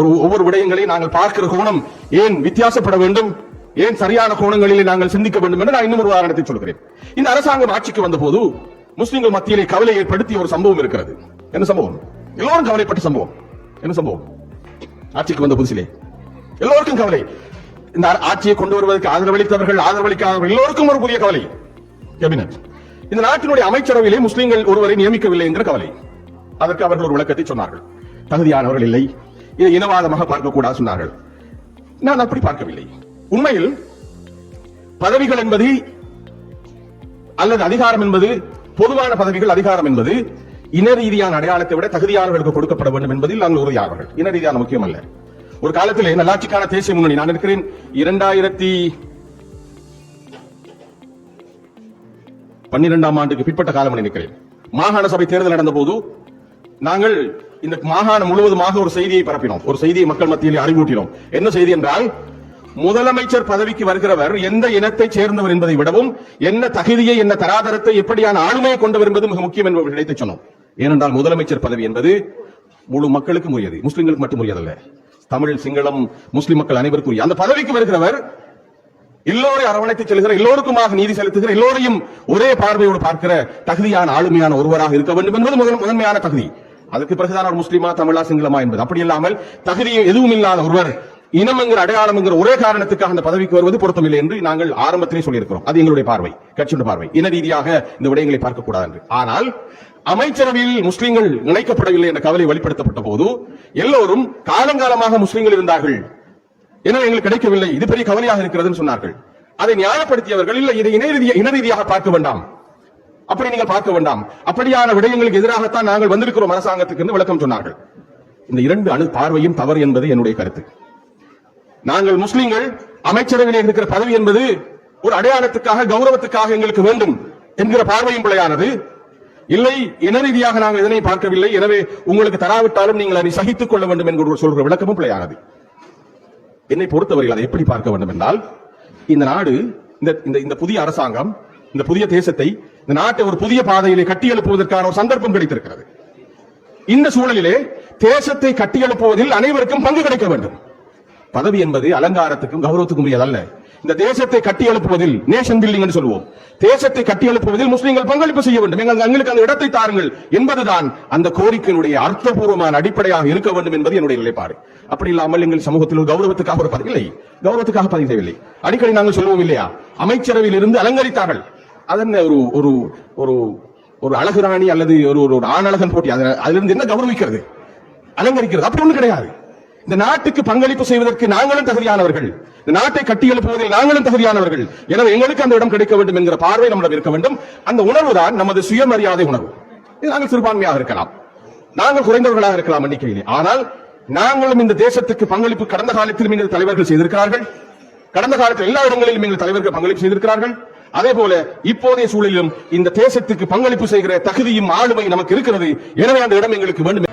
ஒரு ஒவ்வொரு விடயங்களையும் நாங்கள் பார்க்கிற கோணம் ஏன் வித்தியாசப்பட வேண்டும்? ஏன் சரியான கோணங்களிலே நாங்கள் சிந்திக்க வேண்டும் என்று நான் இன்னும் ஒரு உதாரணத்தை சொல்கிறேன். இந்த அரசாங்கம் ஆட்சிக்கு வந்த போது முஸ்லிம்கள் மத்தியிலே கவலை ஏற்படுத்திய ஒரு சம்பவம் இருக்கிறது. என்ன சம்பவம்? எல்லோரும் கவலைப்பட்ட சம்பவம். என்ன சம்பவம்? ஆட்சிக்கு வந்த புதுசிலே. எல்லோருக்கும் கவலை. இந்த ஆட்சியை கொண்டு வருவதற்கு ஆதரவளித்தவர்கள் ஆதரவளிக்காதவர்கள் எல்லோருக்கும் ஒரு புதிய கவலை. கேபினட் இந்த நாட்டினுடைய அமைச்சரவையிலே முஸ்லிம்கள் ஒருவரை நியமிக்கவில்லை என்ற கவலை. அதற்கு அவர்கள் ஒரு விளக்கத்தை சொன்னார்கள். தகுதியானவர்கள் இல்லை. இதை இனவாதமாக பார்க்கக்கூடாது சொன்னார்கள். நான் அப்படி பார்க்கவில்லை. உண்மையில் பதவிகள் என்பது அல்லது அதிகாரம் என்பது பொதுவான பதவிகள் அதிகாரம் என்பது இன ரீதியான அடையாளத்தை விட தகுதியானவர்களுக்கு கொடுக்கப்பட வேண்டும் என்பதில் நாங்கள் உறுதியானவர்கள் இன ரீதியான முக்கியம் அல்ல. ஒரு காலத்தில் நல்லாட்சிக்கான தேசிய முன்னணி நான் இருக்கிறேன். இரண்டாயிரத்தி பன்னிரெண்டாம் ஆண்டுக்கு பிற்பட்ட காலம் நினைக்கிறேன் மாகாண சபை தேர்தல் நடந்த போது நாங்கள் இந்த மாகாணம் முழுவதுமாக ஒரு செய்தியை பரப்பினோம். ஒரு செய்தியை மக்கள் மத்தியில் அறிவூட்டினோம். என்ன செய்தி என்றால் முதலமைச்சர் பதவிக்கு வருகிறவர் எந்த இனத்தை சேர்ந்தவர் என்பதை விடவும் என்ன தகுதியை என்ன தராதரத்தை எப்படியான ஆளுமையை கொண்டவர் என்பது மிக முக்கியம் என்பதை நினைத்து சொன்னோம். ஏனென்றால் முதலமைச்சர் பதவி என்பது முழு மக்களுக்கும் உரியது முஸ்லிம்களுக்கு மட்டும் உரியதல்ல. தமிழ் சிங்களம் முஸ்லிம் மக்கள் அனைவருக்கும் உரிய. அந்த பதவிக்கு வருகிறவர் எல்லோரையும் அரவணைத்து செல்கிற எல்லோருக்குமாக நீதி செலுத்துகிற எல்லோரையும் ஒரே பார்வையோடு பார்க்கிற தகுதியான ஆளுமையான ஒருவராக இருக்க வேண்டும் என்பது முதல் முதன்மையான தகுதி. அதுக்கு பிறகுதான் அவர் முஸ்லீமா தமிழா சிங்களமா என்பது. அப்படி இல்லாமல் தகுதியும் எதுவும் இல்லாத ஒருவர் இனம் என்கிற அடையாளம் என்கிற ஒரே காரணத்துக்காக அந்த பதவிக்கு வருவது பொருத்தமில்லை என்று நாங்கள் ஆரம்பத்திலே சொல்லியிருக்கிறோம். அது எங்களுடைய பார்வை கட்சியுடைய பார்வை. இன ரீதியாக இந்த விடயங்களை பார்க்கக்கூடாது என்று. ஆனால் அமைச்சரவையில் முஸ்லீம்கள் இணைக்கப்படவில்லை என்ற கவலை வெளிப்படுத்தப்பட்ட போது எல்லோரும் காலங்காலமாக முஸ்லீம்கள் இருந்தார்கள். என எங்களுக்கு கிடைக்கவில்லை. இது பெரிய கவலையாக இருக்கிறது சொன்னார்கள். அதை நியாயப்படுத்தியவர்கள் இல்லை இதை இன ரீதியாக பார்க்க வேண்டாம். அப்படி நீங்கள் பார்க்க வேண்டாம். அப்படியான விடயங்களுக்கு எதிராகத்தான் நாங்கள் வந்திருக்கிறோம் அரசாங்கத்துக்கு என்று விளக்கம் சொன்னார்கள். இந்த இரண்டு அணு பார்வையும் தவறு என்பது என்னுடைய கருத்து. நாங்கள் முஸ்லிம்கள் அமைச்சரவையில் இருக்கிற பதவி என்பது ஒரு அடையாளத்துக்காக கௌரவத்துக்காக எங்களுக்கு வேண்டும் என்கிற பார்வையும் பிழையானது. இல்லை இன ரீதியாக நாங்கள் இதனை பார்க்கவில்லை. எனவே உங்களுக்கு தராவிட்டாலும் நீங்கள் அதை சகித்துக் கொள்ள வேண்டும் என்கிற ஒரு விளக்கமும் பிழையானது. என்னை பொறுத்தவரையில் அதை எப்படி பார்க்க வேண்டும் என்றால் இந்த நாடு இந்த இந்த இந்த புதிய அரசாங்கம் இந்த புதிய தேசத்தை இந்த நாட்டை ஒரு புதிய பாதையிலே கட்டியெழுப்புவதற்கான ஒரு சந்தர்ப்பம் கிடைத்திருக்கிறது. இந்த சூழலிலே தேசத்தை கட்டியெழுப்புவதில் அனைவருக்கும் பங்கு கிடைக்க வேண்டும். பதவி என்பது அலங்காரத்துக்கும் கௌரவத்துக்கும் உரியதல்ல இந்த தேசத்தை கட்டியெழுப்புவதில் நேஷன் பில்டிங் என்று சொல்லுவோம். தேசத்தை கட்டியெழுப்புவதில் முஸ்லீம்கள் பங்களிப்பு செய்ய வேண்டும். எங்கள் எங்களுக்கு அந்த இடத்தை தாருங்கள் என்பதுதான் அந்த கோரிக்கையினுடைய அர்த்தபூர்வமான அடிப்படையாக இருக்க வேண்டும் என்பது என்னுடைய நிலைப்பாடு. அப்படி இல்லாமல் எங்கள் சமூகத்தில் ஒரு கௌரவத்துக்காக ஒரு பதவி இல்லை. கௌரவத்துக்காக பதவி செய்யவில்லை. அடிக்கடி நாங்கள் சொல்லுவோம் இல்லையா? அமைச்சரவையில் இருந்து அலங்கரித்தார்கள். அதன் ஒரு ஒரு ஒரு ஒரு அழகு ராணி அல்லது ஒரு ஒரு ஆணழகன் போட்டி அதுல- அதிலிருந்து என்ன கௌரவிக்கிறது? அலங்கரிக்கிறது. அப்படி ஒண்ணு கிடையாது. இந்த நாட்டுக்கு பங்களிப்பு செய்வதற்கு நாங்களும் தகுதியானவர்கள். இந்த நாட்டை கட்டியெழுப்புவதில் நாங்களும் தகுதியானவர்கள். எனவே எங்களுக்கு அந்த இடம் கிடைக்க வேண்டும் என்கிற பார்வை நம்மிடம் இருக்க வேண்டும். அந்த உணர்வு தான் நமது சுயமரியாதை உணர்வு. இது நாங்கள் சிறுபான்மையாக இருக்கலாம். நாங்கள் குறைந்தவர்களாக இருக்கலாம் எண்ணிக்கையிலே. ஆனால் நாங்களும் இந்த தேசத்துக்கு பங்களிப்பு கடந்த காலத்திலும் எங்கள் தலைவர்கள் செய்திருக்கிறார்கள். கடந்த காலத்தில் எல்லா இடங்களிலும் எங்கள் தலைவர்கள் பங்களிப்பு செய்திருக்கிறார்கள். அதே போல இப்போதைய சூழலிலும் இந்த தேசத்துக்கு பங்களிப்பு செய்கிற தகுதியும் ஆளுமை நமக்கு இருக்கிறது. எனவே அந்த இடம் எங்களுக்கு வேண்டும்.